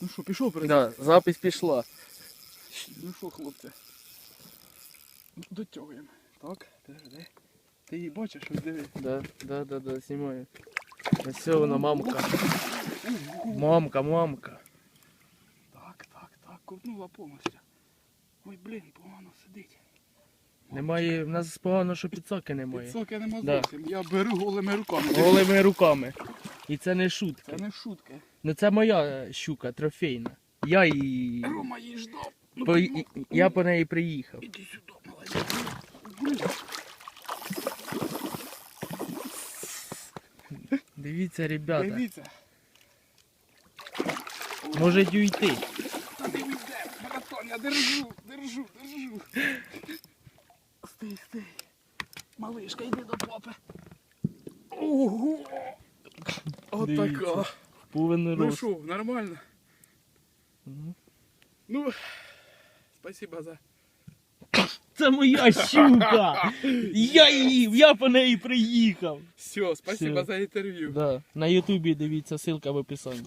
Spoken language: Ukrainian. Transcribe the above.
Ну що, пішов перед? Да, запись пішла. Ну що, хлопці? Дотягуємо. Так, подожди. Ти її бачиш, ось диви. Да, да, да, да, знімаю. Ось вона мамка. Мамка, мамка. Так, так, так, ковтнула повністю. Ой, блін, погано сидить. Немає, в нас погано, що підсоки немає. Підсоки нема Да. зовсім. Я беру голими руками. Голими руками. І це не шутка. Це не шутка. Ну це моя е, щука трофейна. Я її. Рома її ждав. Ну, По... ну, Я по неї приїхав. Іди сюди, молодець. Дивіться, ребята. Дивіться. Можуть уйти. Та ти уйде, братан, я держу, держу, держу. Стій, стій. Малишка, йди до папи. Ого! Дивіться. Отака. Повинен Ну рост. що, нормально? Мгм. Ну, спасибо за... Це моя щука! Я її, я по неї приїхав. Все, спасибо Всё. за інтерв'ю. Да. На Ютубі дивіться, ссылка в описанні.